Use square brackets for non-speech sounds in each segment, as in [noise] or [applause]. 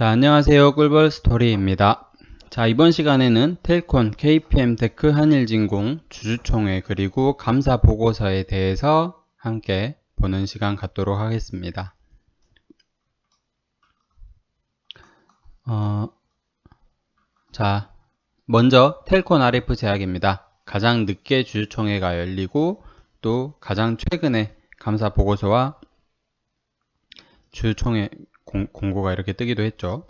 자, 안녕하세요. 꿀벌 스토리입니다. 자, 이번 시간에는 텔콘, KPM 테크, 한일진공, 주주총회, 그리고 감사 보고서에 대해서 함께 보는 시간 갖도록 하겠습니다. 어, 자, 먼저 텔콘 RF 제약입니다. 가장 늦게 주주총회가 열리고 또 가장 최근에 감사 보고서와 주주총회 공, 고가 이렇게 뜨기도 했죠.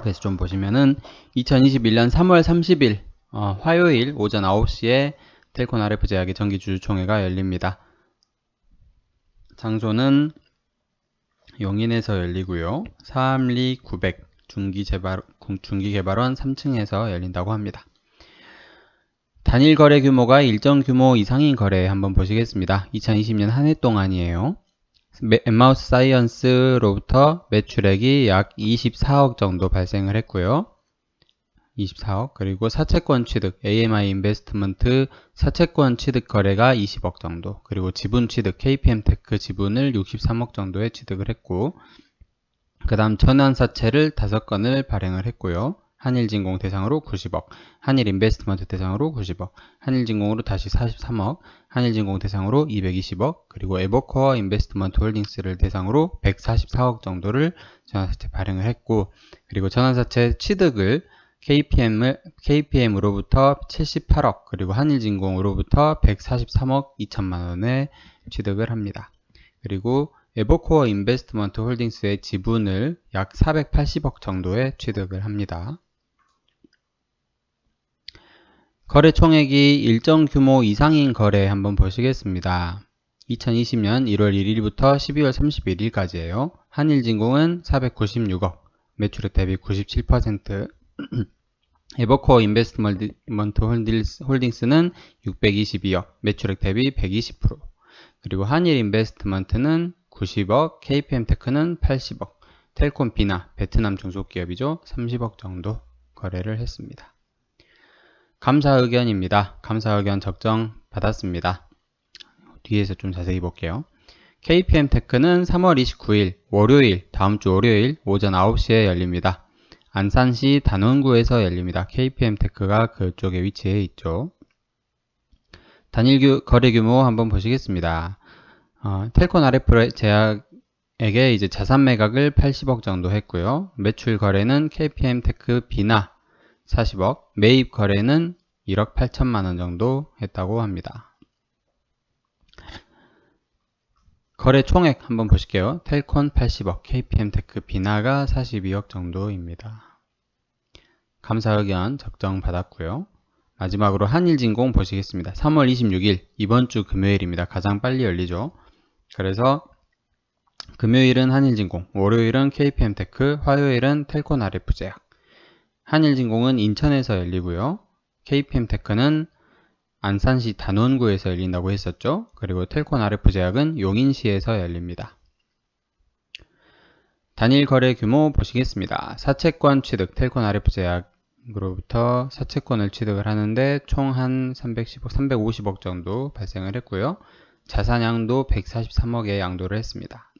그래서 좀 보시면은 2021년 3월 30일 어, 화요일 오전 9시에 텔콘 RF 제약의 정기 주주총회가 열립니다. 장소는 용인에서 열리고요. 사암리 900 중기개발, 중기개발원 3층에서 열린다고 합니다. 단일 거래 규모가 일정 규모 이상인 거래 한번 보시겠습니다. 2020년 한 해 동안이에요. 엠마우스 사이언스로부터 매출액이 약 24억 정도 발생을 했고요. 24억 그리고 사채권 취득 AMI 인베스트먼트 사채권 취득 거래가 20억 정도 그리고 지분 취득 KPM 테크 지분을 63억 정도에 취득을 했고 그 다음 전환사채를 5건을 발행을 했고요. 한일진공 대상으로 90억, 한일인베스트먼트 대상으로 90억, 한일진공으로 다시 43억, 한일진공 대상으로 220억, 그리고 에버코어 인베스트먼트 홀딩스를 대상으로 144억 정도를 전환사채 발행을 했고, 그리고 전환사채 취득을 KPM을, KPM으로부터 78억, 그리고 한일진공으로부터 143억 2천만 원에 취득을 합니다. 그리고 에버코어 인베스트먼트 홀딩스의 지분을 약 480억 정도에 취득을 합니다. 거래 총액이 일정 규모 이상인 거래 한번 보시겠습니다. 2020년 1월 1일부터 12월 31일까지예요. 한일진공은 496억, 매출액 대비 97%, 에버코어 인베스트먼트 홀딩스 는 622억, 매출액 대비 120%, 그리고 한일 인베스트먼트는 90억, KPM 테크는 80억, 텔콤 비나 베트남 중소기업이죠. 30억 정도 거래를 했습니다. 감사 의견입니다. 감사 의견 적정 받았습니다. 뒤에서 좀 자세히 볼게요. KPM 테크는 3월 29일 월요일 다음 주 월요일 오전 9시에 열립니다. 안산시 단원구에서 열립니다. KPM 테크가 그쪽에 위치해 있죠. 단일 규, 거래 규모 한번 보시겠습니다. 어, 텔콘 RF 제약에게 이제 자산 매각을 80억 정도 했고요. 매출 거래는 KPM 테크 비나 40억, 매입 거래는 1억 8천만 원 정도 했다고 합니다. 거래 총액 한번 보실게요. 텔콘 80억, KPM 테크 비나가 42억 정도입니다. 감사 의견 적정 받았고요. 마지막으로 한일진공 보시겠습니다. 3월 26일 이번 주 금요일입니다. 가장 빨리 열리죠. 그래서 금요일은 한일진공, 월요일은 KPM테크, 화요일은 텔콘 RF제약. 한일진공은 인천에서 열리고요. KPM테크는 안산시 단원구에서 열린다고 했었죠. 그리고 텔콘 RF제약은 용인시에서 열립니다. 단일 거래 규모 보시겠습니다. 사채권 취득 텔콘 RF제약으로부터 사채권을 취득을 하는데 총 한 310억, 350억 정도 발생을 했고요. 자산양도 143억의 양도를 했습니다.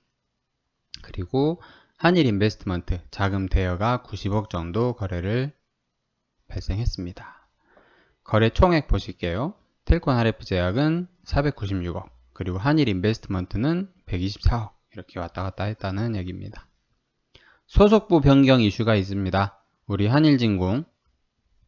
그리고 한일 인베스트먼트 자금 대여가 90억 정도 거래를 발생했습니다. 거래 총액 보실게요. 텔콘 RF 제약은 496억 그리고 한일 인베스트먼트는 124억 이렇게 왔다 갔다 했다는 얘기입니다. 소속부 변경 이슈가 있습니다. 우리 한일진공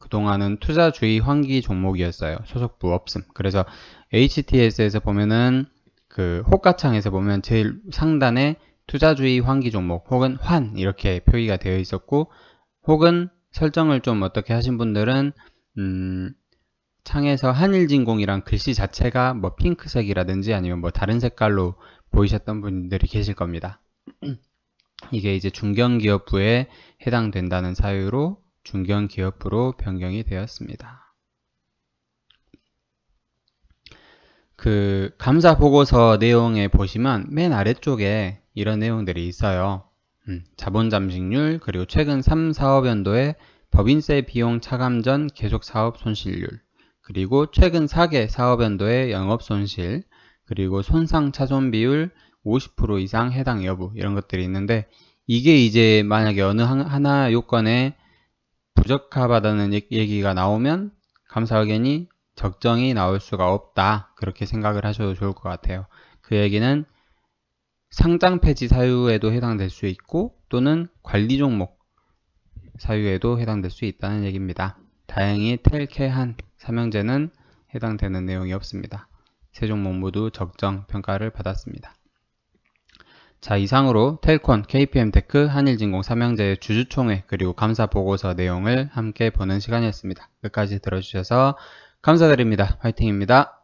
그동안은 투자주의 환기 종목이었어요. 소속부 없음. 그래서 HTS에서 보면은 그 호가창에서 보면 제일 상단에 투자주의 환기 종목 혹은 환 이렇게 표기가 되어 있었고 혹은 설정을 좀 어떻게 하신 분들은 음, 창에서 한일진공이란 글씨 자체가 뭐 핑크색이라든지 아니면 뭐 다른 색깔로 보이셨던 분들이 계실 겁니다. [clears throat] 이게 이제 중견기업부에 해당된다는 사유로 중견기업부로 변경이 되었습니다. 그 감사 보고서 내용에 보시면 맨 아래쪽에 이런 내용들이 있어요. 음, 자본 잠식률 그리고 최근 3, 4업연도의 법인세 비용 차감 전 계속 사업 손실률 그리고 최근 4개 사업연도의 영업 손실 그리고 손상 차손 비율 50% 이상 해당 여부 이런 것들이 있는데 이게 이제 만약에 어느 한- 하나 요건에 부적합하다는 얘- 얘기가 나오면 감사 의견이 적정이 나올 수가 없다. 그렇게 생각을 하셔도 좋을 것 같아요. 그 얘기는 상장 폐지 사유에도 해당될 수 있고 또는 관리 종목 사유에도 해당될 수 있다는 얘기입니다. 다행히 텔케한 삼형제는 해당되는 내용이 없습니다. 세 종목 모두 적정 평가를 받았습니다. 자 이상으로 텔콘, KPM테크, 한일진공 삼형제의 주주총회 그리고 감사 보고서 내용을 함께 보는 시간이었습니다. 끝까지 들어주셔서 감사드립니다. 화이팅입니다.